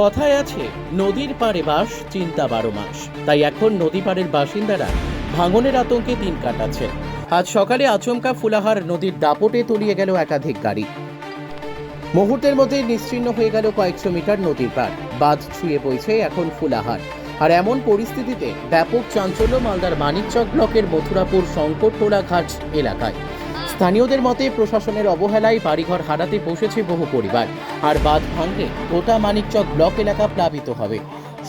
কথায় আছে, নদীর পাড়ে বাস, চিন্তা বারো মাস। তাই এখন নদী পাড়ের বাসিন্দারা ভাঙনের আতঙ্কে দিন কাটাচ্ছেন আজ সকালে আচমকা ফুলাহার নদীর দাপটে তলিয়ে গেল একাধিক গাড়ি। মুহূর্তের মধ্যে নিশ্চিহ্ন হয়ে গেল কয়েকশো মিটার নদীর পাড়। বাঁধ ছুঁয়ে বইছে এখন ফুলাহার। আর এমন পরিস্থিতিতে ব্যাপক চাঞ্চল্য মালদার মানিকচক ব্লকের মথুরাপুর শঙ্করটোলা ঘাট এলাকায়। স্থানীয়দের মতে প্রশাসনের অবহেলায় বাড়িঘর হারাতে বসেছে বহু পরিবার। আর বাঁধ ভাঙলে গোটা মানিকচক ব্লক এলাকা প্লাবিত হবে।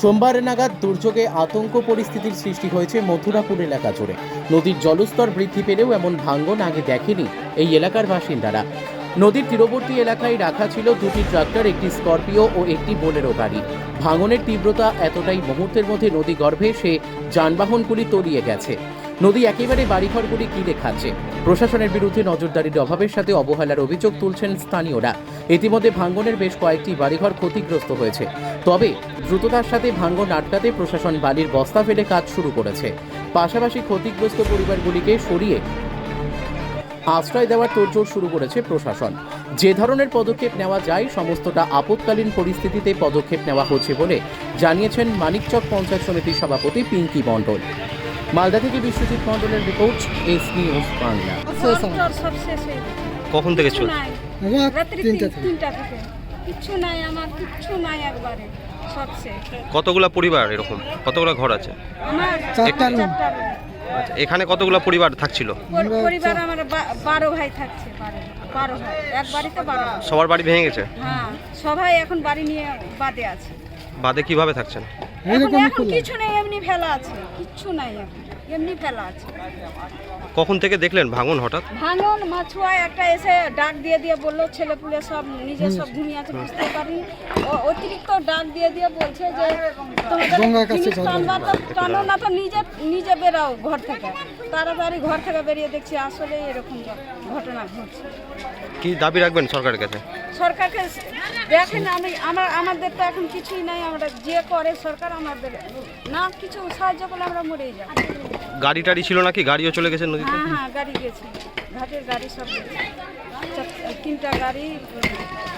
সোমবার নাগাদ দুর্যোগে আতঙ্ক পরিস্থিতির সৃষ্টি হয়েছে মথুরাপুর এলাকা জুড়ে। নদীর জলস্তর বৃদ্ধি পেলেও এমন ভাঙ্গন আগে দেখেনি এই এলাকার বাসিন্দারা। নদীর তীরবর্তী এলাকায় রাখা ছিল দুটি ট্রাক্টর, একটি স্করপিও ও একটি বোলেরো গাড়ি। ভাঙনের তীব্রতা এতটাই মুহূর্তের মধ্যে নদী গর্ভে সে যানবাহনগুলি তলিয়ে গেছে। নদী একেবারে বাড়িঘরগুলি কিনে খাচ্ছে প্রশাসনের বিরুদ্ধে নজরদারির অভাবের সাথে অবহেলার অভিযোগ তুলছেন স্থানীয়রা। ইতিমধ্যে ভাঙ্গনের বেশ কয়েকটি বাড়িঘর ক্ষতিগ্রস্ত হয়েছে। তবে দ্রুততার সাথে ভাঙ্গন আটকাতে প্রশাসন বালির বস্তা ফেলে কাজ শুরু করেছে। পাশাপাশি ক্ষতিগ্রস্ত পরিবারগুলিকে সরিয়ে আশ্রয় দেওয়ার তোড়জোড় শুরু করেছে প্রশাসন। যে ধরনের পদক্ষেপ নেওয়া যায়, সমস্তটা আপৎকালীন পরিস্থিতিতে পদক্ষেপ নেওয়া হচ্ছে বলে জানিয়েছেন মানিকচক পঞ্চায়েত সমিতির সভাপতি পিঙ্কি মণ্ডল। মালদা থেকে বিশ্বজিৎ মণ্ডলের রিপোর্ট এস নিউজ বাংলা। জ্বর সব শেষ। কখন থেকে চলছে? রাত্রি তিনটা থেকে। কিচ্ছু নাই আমার কিচ্ছু নাই একবারে। কতগুলা পরিবার এরকম? কতগুলা ঘর আছে। আচ্ছা এখানে কতগুলা পরিবার থাকছিল? পরিবার আমার বা- বারো ভাই থাকছে বারো বারো ভাই। এক বাড়িতে বারো ভাই। সবার বাড়ি ভেঙে গেছে? হ্যাঁ সবাই এখন বাড়ি নিয়ে বাদে আছে। বাদে কীভাবে থাকছেন? এখন কিছু নেই এমনি ফেলা আছে। কিচ্ছু নাই এখন। এমনি ফেলা আছে। কখন থেকে দেখলেন ভাঙন হঠাৎ? ভাঙন মাছুয়ায় একটা এসে ডাক দিয়ে দিয়ে বলল ছেলে পুলে সব নিজে সব ঘুমিয়ে আছে বুঝতে পারি ও অতিরিক্ত ডাক দিয়ে দিয়ে বলছে যে টানো না তো নিজে নিজে বেরাও ঘর থেকে। তাড়াতাড়ি ঘর থেকে বেরিয়ে দেখছি আসলে এরকম ঘটনা ঘটছে। কি দাবি রাখবেন সরকারের কাছে? সরকারকে দেখেন আমি আমার আমাদের তো এখন কিছুই নাই আমরা যে করে সরকার আমাদের না কিছু সাহায্য করলে আমরা মরেই যাব। গাড়ি টাড়ি ছিল নাকি? গাড়িও চলে গেছে নদীতে? হ্যাঁ হ্যাঁ গাড়ি গেছে। ঘাটের গাড়ি সব গেছে চার- তিনটা গাড়ি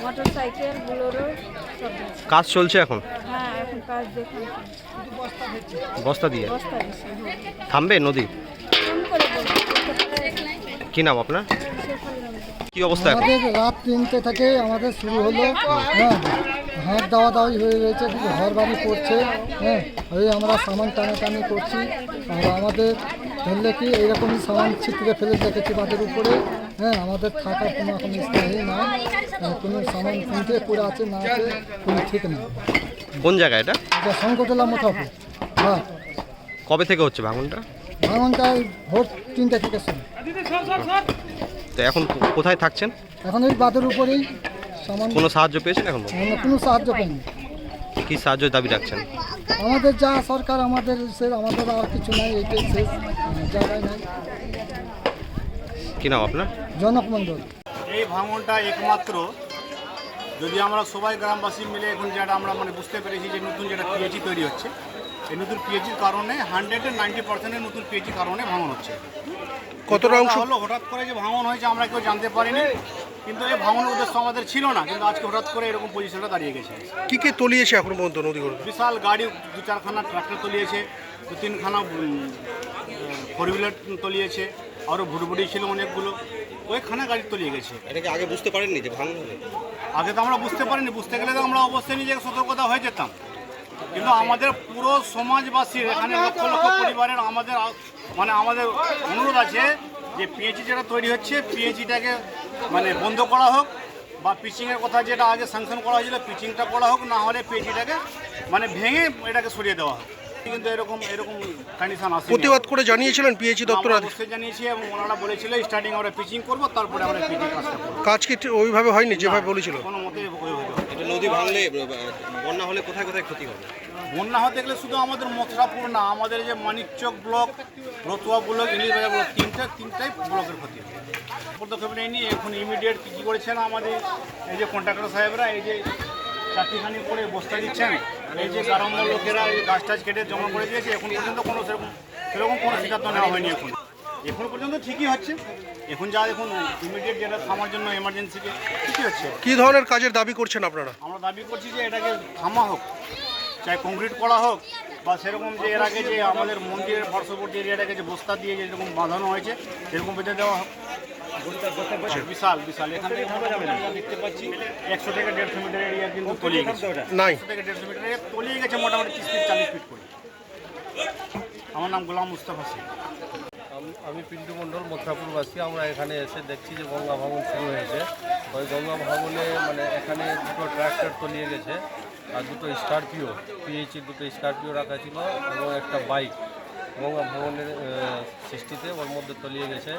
মোটর সাইকেল বুলোরো সব গেছে। কাজ চলছে এখন? হ্যাঁ এখন কাজ দেখুন। বস্তা দিয়ে? বস্তা দিছে হ্যাঁ। থামবে নদী? ফোন করে বলব কি নাম আপনার? কি অবস্থা এখন? আমাদের রাত তিনটে থেকে আমাদের শুরু হলো। হ্যাঁ হাত দাওয়া দাওয়াই হয়ে রয়েছে কিছু ঘর বাড়ি পড়ছে হ্যাঁ ওই আমরা সামান টানাটানি করছি। আর আমাদের ধরলে কি এইরকমই সামান ছিটকে ফেলে দেখেছি বাঁধের উপরে? হ্যাঁ আমাদের থাকার কোনো রকম স্থায়ী না কোনো সামান কিনতে পড়ে আছে না আছে কোনো ঠিক না কোন জায়গা এটা? এটা সংকটলা মোটামুটি হ্যাঁ কবে থেকে হচ্ছে ভাঙনটা? ভাঙনটায় ভোর তিনটে থেকে শুরু। তো এখন কোথায় থাকছেন? এখন ওই বাঁধের উপরেই সামান কোনো সাহায্য পেয়েছেন এখন? কোনো সাহায্য পাইনি। কি সাহায্য দাবি রাখছেন? আমাদের যা সরকার আমাদের সে আমাদের আর কিছু নাই এইটাই শেষ জায়গায় নাই। কি নাম আপনার? জনক মণ্ডল। এই ভাঙনটা একমাত্র যদি আমরা সবাই গ্রামবাসী মিলে এখন যেটা আমরা মানে বুঝতে পেরেছি যে নতুন যেটা পিএইচি তৈরি হচ্ছে এই নতুন পিএইচির কারণে হান্ড্রেডে নাইনটি পার্সেন্টের নতুন পিএইচির কারণে ভাঙন হচ্ছে। কতটা অংশ? হলো হঠাৎ করে যে ভাঙন হয়েছে আমরা কেউ জানতে পারিনি। কিন্তু এই ভাঙনের উদ্দেশ্য আমাদের ছিল না কিন্তু আজকে হঠাৎ করে এরকম পজিশনটা দাঁড়িয়ে গেছে। কি কি তলিয়েছে এখন পর্যন্ত নদীগুলো বিশাল গাড়ি দু চারখানা ট্রাক্টর তলিয়েছে দু তিনখানা ফোর হুইলার তলিয়েছে আরও ভুটভুটি ছিল অনেকগুলো ওইখানে গাড়ি তলিয়ে গেছে। এটাকে আগে বুঝতে পারেননি যে ভাঙন আগে তো আমরা বুঝতে পারিনি বুঝতে গেলে তো আমরা অবশ্যই নিজেকে সতর্কতা হয়ে যেতাম। কিন্তু আমাদের পুরো সমাজবাসীর এখানে লক্ষ লক্ষ পরিবারের আমাদের মানে আমাদের অনুরোধ আছে যে পিএইচি যেটা তৈরি হচ্ছে পিএইচিটাকে মানে বন্ধ করা হোক বা পিচিংয়ের কথা যেটা আগে স্যাংশন করা হয়েছিল পিচিংটা করা হোক না হলে পিএইচিটাকে মানে ভেঙে এটাকে সরিয়ে দেওয়া হোক। কিন্তু এরকম এরকম কন্ডিশন আসে প্রতিবাদ করে জানিয়েছিলেন পিএইচি দপ্তর অবশ্যই জানিয়েছি এবং ওনারা বলেছিল স্টার্টিং আমরা পিচিং করব তারপরে আমরা পিচিং কাজটা করব। কাজ কি ওইভাবে হয়নি যেভাবে বলেছিল? কোনো মতে ওইভাবে নদী ভাঙলে, বন্যা হলে কোথায় কোথায় ক্ষতি হবে? বন্যা হতে গেলে শুধু আমাদের মথুরাপুর না, আমাদের যে Manikchak block, Ratua block English Bazar block, তিনটা, তিনটাই ব্লকের ক্ষতি হবে। পদক্ষেপ নেয়নি, এখন ইমিডিয়েট কী করেছেন আমাদের এই যে কন্ট্রাক্টর সাহেবরা, এই যে চারটিখানি করে বস্তা দিচ্ছেন, এই যে গ্রাম্য লোকেরা এই গাছ টাছ কেটে জমা করে দিয়েছে, এখন পর্যন্ত কোনো সেরকম সেরকম কোনো সিদ্ধান্ত নেওয়া হয়নি এখন। এখন পর্যন্ত ঠিকই হচ্ছে। এখন যা দেখুন ইমিডিয়েট যেটা থামার জন্য এমার্জেন্সিকে ঠিকই হচ্ছে। কি ধরনের কাজের দাবি করছেন আপনারা? আমরা দাবি করছি যে এটাকে থামা হোক চাই কংক্রিট করা হোক বা সেরকম যে এর আগে যে আমাদের মন্দিরের পার্শ্ববর্তী এরিয়াটাকে যে বস্তা দিয়ে যেরকম বাঁধানো হয়েছে সেরকম বেঁধে দেওয়া হোক। বিশাল বিশাল। এখান থেকে দেখতে পাচ্ছি একশো থেকে দেড়শো মিটার এরিয়া কিন্তু তলিয়ে গেছে। নাই একশো থেকে দেড়শো মিটার এরিয়া তলিয়ে গেছে মোটামুটি তিরিশ ফিট চাল্লিশ ফিট করে। আমার নাম গোলাম মুস্তাফা সিং আম- পিন্টু মণ্ডল মথুরাপুরবাসী। আমরা এখানে এসে দেখছি যে গঙ্গা ভাঙন শুরু হয়েছে। ওই গঙ্গা ভাঙনে মানে এখানে দুটো ট্রাক্টর তলিয়ে গেছে আর দুটো স্করপিও পিএইচির দুটো স্করপিও রাখা ছিল এবং একটা বাইক গঙ্গা ভাঙনের সৃষ্টিতে ওর মধ্যে তলিয়ে গেছে।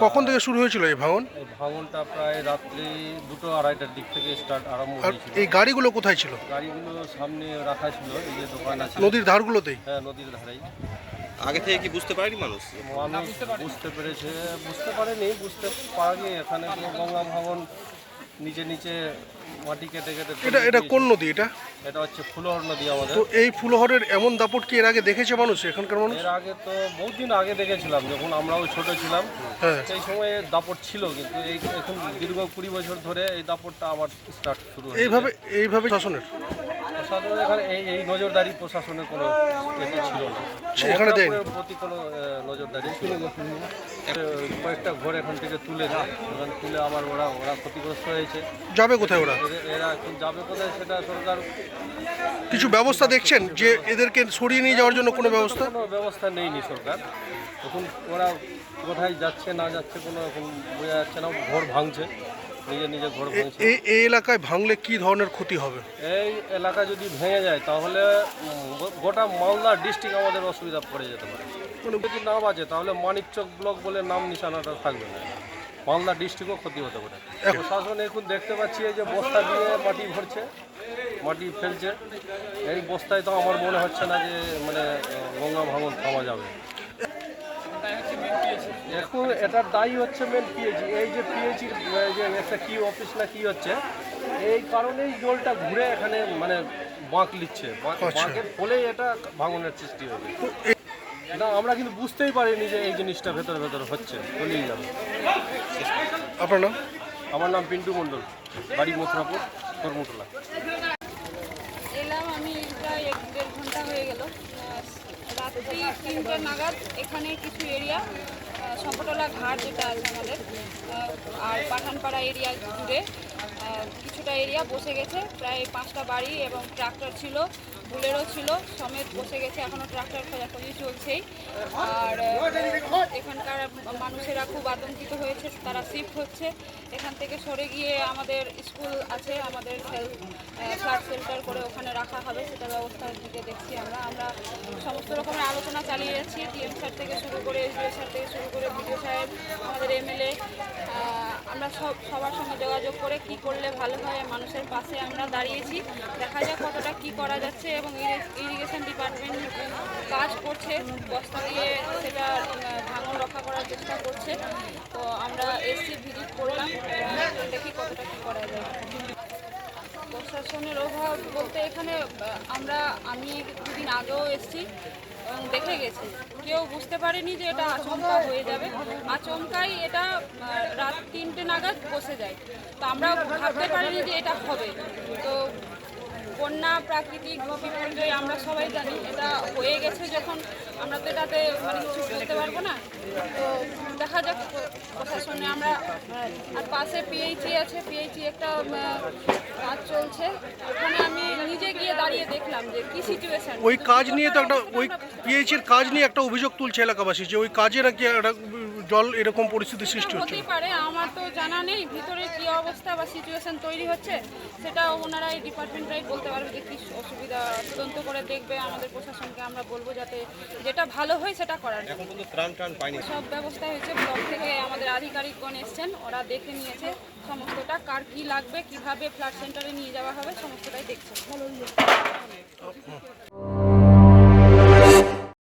কখন থেকে শুরু হয়েছিল এই ভাঙন এই ভাঙনটা প্রায় রাত্রি দুটো আড়াইটার দিক থেকে স্টার্ট আরম্ভ আর হয়েছিল। এই গাড়িগুলো কোথায় ছিল? গাড়িগুলো সামনে রাখা ছিল এই যে দোকান আছে। নদীর ধারগুলোতেই? হ্যাঁ নদীর ধারেই। আগে থেকে কি বুঝতে পারেনি মানুষ? মানুষ বুঝতে পেরেছে। বুঝতে পারেনি বুঝতে পারেনি। এখানে গঙ্গা ভাঙন নিচে নিচে মাটি কেটে কেটে এটা এটা কোন নদী এটা? এটা হচ্ছে ফুলহর নদী আমাদের। তো এই ফুলহরের এমন দাপট কি এর আগে দেখেছে মানুষ এখানকার মানুষ? এর আগে তো বহুত দিন আগে দেখেছিলাম যখন আমরাও ছোট ছিলাম। হ্যাঁ। সেই সময়ে দাপট ছিল কিন্তু এই এখন দীর্ঘ কুড়ি বছর ধরে এই দাপটটা আবার স্টার্ট শুরু এইভাবে এইভাবে শাসনের? এখানে এই এই নজরদারি প্রশাসনের কোনো ছিল না। সেখানে দেয়নি? প্রতি কোনো নজরদারি ছিল না। কয়েকটা ঘর এখান থেকে তুলে তুলে আবার ওরা ওরা ক্ষতিগ্রস্ত হয়েছে। যাবে কোথায় ওরা? এরা এখন যাবে কোথায় সেটা সরকার কিছু ব্যবস্থা দেখছেন যে এদেরকে সরিয়ে নিয়ে যাওয়ার জন্য কোনো ব্যবস্থা? কোনো ব্যবস্থা নেয়নি সরকার। এখন ওরা কোথায় যাচ্ছে না যাচ্ছে কোনো এখন বোঝা যাচ্ছে না। ঘর ভাঙছে। নিজে নিজে ঘর এই এই এলাকায় ভাঙলে কি ধরনের ক্ষতি হবে? এই এলাকা যদি ভেঙে যায় তাহলে গোটা মালদা ডিস্ট্রিক্ট আমাদের অসুবিধা পড়ে যেতে পারে। যদি না বাজে তাহলে মানিকচক ব্লক বলে নাম নিশানাটা থাকবে না। মালদা ডিস্ট্রিক্টও ক্ষতি হতে পারে। প্রশাসন এখন দেখতে পাচ্ছি যে বস্তা দিয়ে মাটি ভরছে মাটি ফেলছে। এই বস্তায় তো আমার মনে হচ্ছে না যে মানে গঙ্গা ভাঙন থামা যাবে। এখন এটার দায়ী হচ্ছে মেন পিএইচি এই যে পিএইচি যে একটা কি অফিস না কি হচ্ছে এই কারণেই জলটা ঘুরে এখানে মানে বাঁক লিচ্ছে। বাঁক- আচ্ছা। বাঁকের ফলেই এটা ভাঙনের সৃষ্টি হয়েছে। না আমরা কিন্তু বুঝতেই পারিনি যে এই জিনিসটা ভেতরে ভেতরে হচ্ছে চলেই যাবে। আপনার নাম? আমার নাম পিন্টু মণ্ডল বাড়ি মথুরাপুর কর্মটোলা এলাম আমি প্রায় এক দেড় ঘণ্টা হয়ে গেল। রাত্রি তিনটে নাগাদ এখানে কিছু এরিয়া শঙ্করতলা ঘাট যেটা আছে আমাদের আর পাঠানপাড়া এরিয়া জুড়ে কিছুটা এরিয়া বসে গেছে, প্রায় পাঁচটা বাড়ি এবং ট্রাক্টর ছিল। বুলেরও ছিল, সমেত বসে গেছে এখনও ট্রাক্টর খোঁজাখুঁজি চলছেই। আর এখানকার মানুষেরা খুব আতঙ্কিত হয়েছে, তারা শিফট হচ্ছে। এখান থেকে সরে গিয়ে আমাদের স্কুল আছে, আমাদের ফ্ল্যাট শেল্টার করে ওখানে রাখা হবে সেটার ব্যবস্থার দিকে দেখছি আমরা। আমরা সমস্ত রকমের আলোচনা চালিয়ে যাচ্ছি ডিএম স্যার থেকে শুরু করে এসডিও স্যার থেকে শুরু করে বিডিও সাহেব, আমাদের এমএলএ আমরা সব, সবার সঙ্গে যোগাযোগ করে কি করলে ভালো হয়, মানুষের পাশে আমরা দাঁড়িয়েছি। দেখা যাক কতটা কি করা যাচ্ছে। এবং ইরিগেশন ডিপার্টমেন্ট কাজ করছে। বস্তা দিয়ে সেটা ভাঙন রক্ষা করার চেষ্টা করছে। তো আমরা এসছি, ভিজিট করলাম দেখি কতটা কি করা যায়। প্রশাসনের অভাব বলতে এখানে আমরা, আমি দুদিন আগেও এসেছি, এবং দেখে গেছি। কেউ বুঝতে পারেনি যে এটা আচমকা হয়ে যাবে। আচমকাই এটা রাত তিনটে নাগাদ বসে যায়। তো আমরা ভাবতে পারিনি যে এটা হবে। তো বন্যা, প্রাকৃতিক বিপর্যয় আমরা সবাই জানি। এটা হয়ে গেছে যখন আমরা তো এটাতে মানে কিছু বলতে পারব না। তো দেখা যাক প্র- প্রশাসনে আমরা, আর পাশে পিএইচি আছে। পিএইচি একটা কাজ চলছে। ওখানে আমি নিজে গিয়ে দাঁড়িয়ে দেখলাম যে কি সিচুয়েশন ওই কাজ নিয়ে তো একটা, ওই পিএইচির কাজ নিয়ে একটা অভিযোগ তুলছে এলাকাবাসী, যে ওই কাজে নাকি একটা জল এরকম পরিস্থিতি সৃষ্টি হচ্ছে? হতেই পারে আমার তো জানা নেই ভিতরে কি অবস্থা বা সিচুয়েশন তৈরি হচ্ছে। সেটা ওনারাই ডিপার্টমেন্টরাই বলতে পারবে যে কি অসুবিধা তদন্ত করে দেখবে আমাদের প্রশাসনকে আমরা বলব যাতে যেটা ভালো হয় সেটা করার। জন্য। এখন কিন্তু ত্রাণ টান পাইনি সব ব্যবস্থা হয়েছে ব্লক থেকে আমাদের আধিকারিকগণ এসছেন ওরা দেখে নিয়েছে সমস্তটা কার কি লাগবে কীভাবে ফ্লাড সেন্টারে নিয়ে যাওয়া হবে সমস্তটাই দেখছে